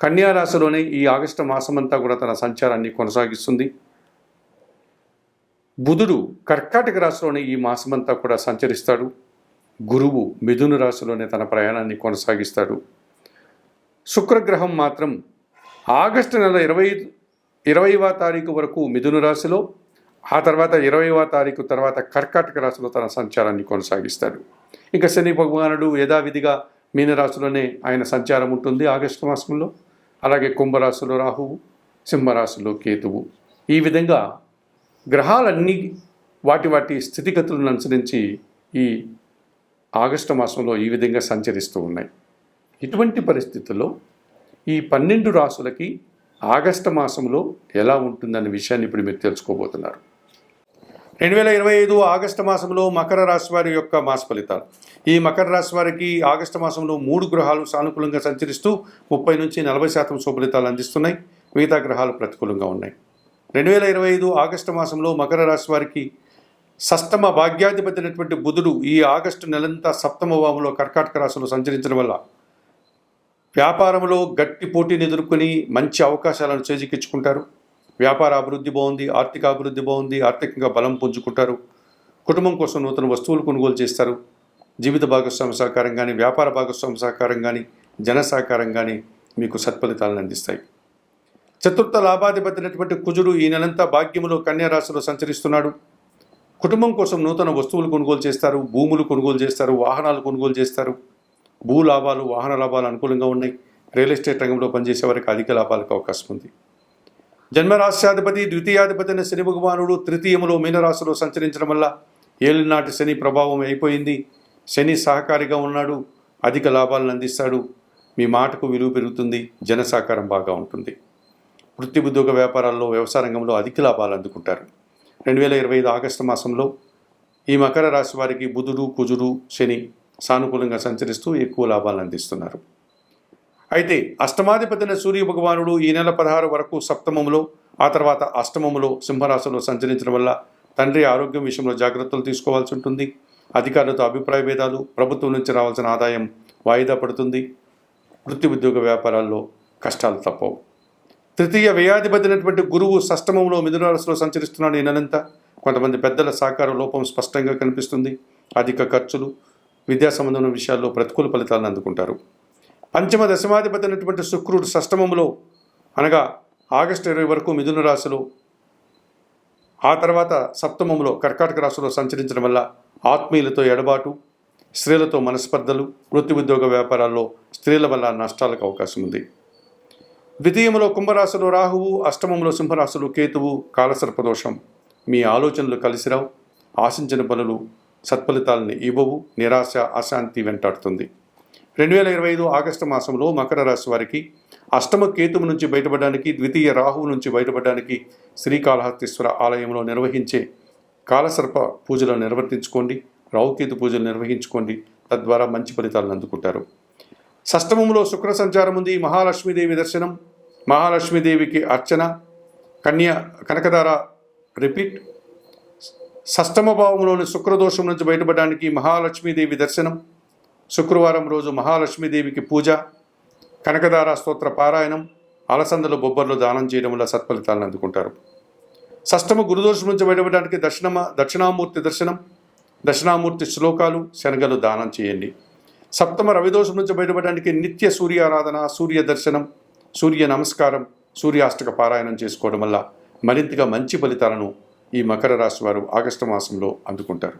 కన్యారాశిలోనే ఈ ఆగస్టు మాసమంతా కూడా తన సంచారాన్ని కొనసాగిస్తుంది. బుధుడు కర్కాటక రాశిలోనే ఈ మాసమంతా కూడా సంచరిస్తాడు. గురువు మిథున రాశిలోనే తన ప్రయాణాన్ని కొనసాగిస్తాడు. శుక్రగ్రహం మాత్రం ఆగస్టు నెల ఇరవై ఇరవైవ తారీఖు వరకు మిథున రాశిలో ఆ తర్వాత ఇరవైవ తారీఖు తర్వాత కర్కాటక రాశిలో తన సంచారాన్ని కొనసాగిస్తాడు. ఇంకా శని భగవానుడు యథావిధిగా మీనరాశిలోనే ఆయన సంచారం ఉంటుంది ఆగస్టు మాసంలో. అలాగే కుంభరాశిలో రాహువు సింహరాశిలో కేతువు. ఈ విధంగా గ్రహాలన్నీ వాటి వాటి స్థితిగతులను అనుసరించి ఈ ఆగస్టు మాసంలో ఈ విధంగా సంచరిస్తూ ఉన్నాయి. ఇటువంటి పరిస్థితుల్లో ఈ పన్నెండు రాసులకి ఆగస్టు మాసంలో ఎలా ఉంటుందనే విషయాన్ని ఇప్పుడు మీరు తెలుసుకోబోతున్నారు. రెండు వేల ఇరవై ఐదు ఆగస్టు మాసంలో మకర రాశి వారి యొక్క మాస ఫలితాలు. ఈ మకర రాశి వారికి ఆగస్టు మాసంలో మూడు గ్రహాలు సానుకూలంగా సంచరిస్తూ ముప్పై నుంచి నలభై శాతం శుభలితాలు అందిస్తున్నాయి. మిగతా గ్రహాలు ప్రతికూలంగా ఉన్నాయి. రెండు వేల ఇరవై ఐదు ఆగస్టు మాసంలో మకర రాశి వారికి సప్తమ భాగ్యాధిపతి అయినటువంటి బుధుడు ఈ ఆగస్టు నెలంతా సప్తమ వాములో కర్కాటక రాశిలో సంచరించడం వల్ల వ్యాపారంలో గట్టి పోటీని ఎదుర్కొని మంచి అవకాశాలను చేజిక్కించుకుంటారు. వ్యాపార అభివృద్ధి బాగుంది ఆర్థిక అభివృద్ధి బాగుంది ఆర్థికంగా బలం పుంజుకుంటారు. కుటుంబం కోసం నూతన వస్తువులు కొనుగోలు చేస్తారు. జీవిత భాగస్వామి సహకారం కానీ వ్యాపార భాగస్వామి సహకారం కానీ జన సహకారం కానీ మీకు సత్ఫలితాలను అందిస్తాయి. చతుర్థ లాభాధిపతినటువంటి కుజుడు ఈ నెలంతా భాగ్యములో కన్యా రాశిలో సంచరిస్తున్నాడు. కుటుంబం కోసం నూతన వస్తువులు కొనుగోలు చేస్తారు భూములు కొనుగోలు చేస్తారు వాహనాలు కొనుగోలు చేస్తారు. భూ లాభాలు వాహన లాభాలు అనుకూలంగా ఉన్నాయి. రియల్ ఎస్టేట్ రంగంలో పనిచేసే వారికి అధిక లాభాలకు అవకాశం ఉంది. జన్మరాశ్యాధిపతి ద్వితీయాధిపతి అయిన శని భగవానుడు తృతీయములో మీనరాశిలో సంచరించడం వల్ల ఏలినాటి శని ప్రభావం అయిపోయింది. శని సహకారిగా ఉన్నాడు అధిక లాభాలను అందిస్తాడు. మీ మాటకు విలువ పెరుగుతుంది జన సహకారం బాగా ఉంటుంది. వృత్తి ఉద్యోగ వ్యాపారాల్లో వ్యవసాయ రంగంలో అధిక లాభాలు అందుకుంటారు. రెండు వేల ఇరవై ఐదు ఆగస్టు మాసంలో ఈ మకర రాశి వారికి బుధుడు కుజుడు శని సానుకూలంగా సంచరిస్తూ ఎక్కువ లాభాలు అందిస్తున్నారు. అయితే అష్టమాధిపతిన సూర్య భగవానుడు ఈ నెల పదహారు వరకు సప్తమములో ఆ తర్వాత అష్టమములో సింహరాశిలో సంచరించడం వల్ల తండ్రి ఆరోగ్యం విషయంలో జాగ్రత్తలు తీసుకోవాల్సి ఉంటుంది. అధికారులతో అభిప్రాయ భేదాలు ప్రభుత్వం నుంచి రావాల్సిన ఆదాయం వాయిదా పడుతుంది. వృత్తి ఉద్యోగ వ్యాపారాల్లో కష్టాలు తప్పవు. తృతీయ వ్యయాధిపతినటువంటి గురువు సష్టమంలో మిథునరాశిలో సంచరిస్తున్నాడు ఈ నెలంతా. కొంతమంది పెద్దల సహకార లోపం స్పష్టంగా కనిపిస్తుంది. అధిక ఖర్చులు విద్యా సంబంధమైన విషయాల్లో ప్రతికూల ఫలితాలను అందుకుంటారు. పంచమ దశమాధిపతి అయినటువంటి శుక్రుడు సష్టమంలో అనగా ఆగస్టు ఇరవై వరకు మిథున రాశిలో ఆ తర్వాత సప్తమంలో కర్కాటక రాశిలో సంచరించడం వల్ల ఆత్మీయులతో ఎడబాటు స్త్రీలతో మనస్పర్ధలు వృత్తి ఉద్యోగ వ్యాపారాల్లో స్త్రీల వల్ల నష్టాలకు అవకాశం ఉంది. ద్వితీయంలో కుంభరాశిలో రాహువు అష్టమంలో సింహరాశులు కేతువు కాలసర్పదోషం మీ ఆలోచనలు కలిసిరావు ఆశించిన పనులు సత్ఫలితాలని ఇవ్వవు నిరాశ అశాంతి వెంటాడుతుంది. రెండు వేల ఇరవై ఐదు ఆగస్టు మాసంలో మకర రాశి వారికి అష్టమ కేతువు నుంచి బయటపడడానికి ద్వితీయ రాహువు నుంచి బయటపడడానికి శ్రీకాళహస్తీశ్వర ఆలయంలో నిర్వహించే కాలసర్ప పూజలు నిర్వర్తించుకోండి రావుకేతు పూజలు నిర్వహించుకోండి. తద్వారా మంచి ఫలితాలను అందుకుంటారు. షష్టమంలో శుక్ర సంచారం ఉంది. మహాలక్ష్మీదేవి దర్శనం మహాలక్ష్మీదేవికి అర్చన కన్య కనకధార రిపీట్. షష్టమ భావంలోని శుక్రదోషం నుంచి బయటపడడానికి మహాలక్ష్మీదేవి దర్శనం శుక్రవారం రోజు మహాలక్ష్మీదేవికి పూజ కనకదార స్తోత్ర పారాయణం అలసందలు బొబ్బర్లు దానం చేయడం వల్ల సత్ఫలితాలను అందుకుంటారు. షష్టమ గురుదోషం నుంచి బయటపడడానికి దక్షిణమ దక్షిణామూర్తి దర్శనం దక్షిణామూర్తి శ్లోకాలు శనగలు దానం చేయండి. సప్తమ రవిదోషం నుంచి బయటపడడానికి నిత్య సూర్యారాధన సూర్య దర్శనం సూర్య నమస్కారం సూర్యాష్టక పారాయణం చేసుకోవడం వల్ల మరింతగా మంచి ఫలితాలను ఈ మకర రాశి వారు ఆగస్టు మాసంలో అందుకుంటారు.